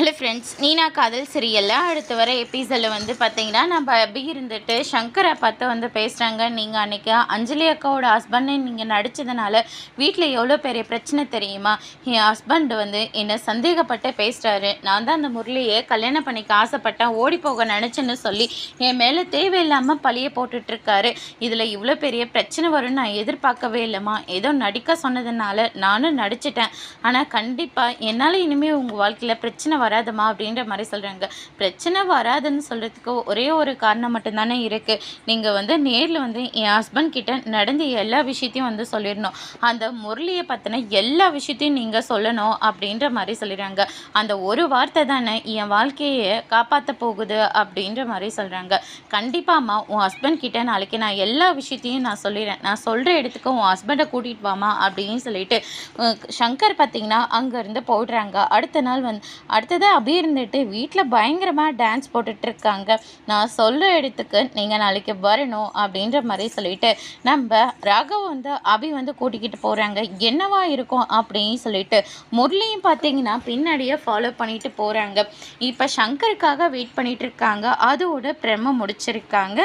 Hello friends நீனா காதல் சிரியல்ல அடுத்து வர எபிசோடில் வந்து பார்த்தீங்கன்னா நம்ம அபி இருந்துட்டு சங்கரை பார்த்து வந்து பேசுகிறாங்க நீங்கள் அன்றைக்கி அஞ்சலி அக்காவோட ஹஸ்பண்டை நீங்கள் நடித்ததுனால வீட்டில் எவ்வளோ பெரிய பிரச்சனை தெரியுமா? என் ஹஸ்பண்ட் வந்து என்னை சந்தேகப்பட்டு பேசுகிறாரு நான் தான் அந்த முரளியை கல்யாணம் பண்ணிக்க ஆசைப்பட்டேன் ஓடி போக நினச்சேன்னு சொல்லி என் மேலே தேவையில்லாமல் பழியை போட்டுட்ருக்காரு இதில் இவ்வளோ பெரிய பிரச்சனை வரும்னு நான் எதிர்பார்க்கவே இல்லைம்மா. ஏதோ நடிக்க சொன்னதுனால நானும் நடிச்சிட்டேன். ஆனால் கண்டிப்பாக என்னால் இனிமேல் உங்கள் வாழ்க்கையில் பிரச்சனை வராதுமா அப்படின்ற மாதிரி சொல்கிறாங்க பிரச்சனை வராதுன்னு சொல்கிறதுக்கு ஒரே ஒரு காரணம் மட்டும்தானே இருக்குது நீங்கள் வந்து நேரில் வந்து என் ஹஸ்பண்ட் கிட்ட நடந்த எல்லா விஷயத்தையும் வந்து சொல்லிடணும். அந்த முரளியை பற்றின எல்லா விஷயத்தையும் நீங்கள் சொல்லணும் அப்படின்ற மாதிரி சொல்லிடுறாங்க. அந்த ஒரு வார்த்தை தானே என் வாழ்க்கையை காப்பாற்ற போகுது அப்படின்ற மாதிரி சொல்கிறாங்க கண்டிப்பாம்மா உன் ஹஸ்பண்ட் கிட்ட நாளைக்கு நான் எல்லா விஷயத்தையும் நான் சொல்லிடுறேன். நான் சொல்கிற இடத்துக்கு உன் ஹஸ்பண்டை கூட்டிகிட்டு வாமா அப்படின்னு சொல்லிட்டு சங்கர் பார்த்தீங்கன்னா அங்கேருந்து போயிடுறாங்க. அடுத்த நாள் வந்து அடுத்த அடுத்தது அப்படியே இருந்துட்டு வீட்டில் பயங்கரமாக டான்ஸ் போட்டுட்ருக்காங்க நான் சொல்ல இடத்துக்கு நீங்கள் நாளைக்கு வரணும் அப்படின்ற மாதிரி சொல்லிட்டு நம்ம ராகவ் வந்து அபி வந்து கூட்டிக்கிட்டு போகிறாங்க என்னவா இருக்கும் அப்படின்னு சொல்லிட்டு முரளியும் பார்த்தீங்கன்னா பின்னாடியே ஃபாலோ பண்ணிட்டு போகிறாங்க இப்போ சங்கருக்காக வெயிட் பண்ணிட்டு இருக்காங்க. அதோட பிரம முடிச்சிருக்காங்க.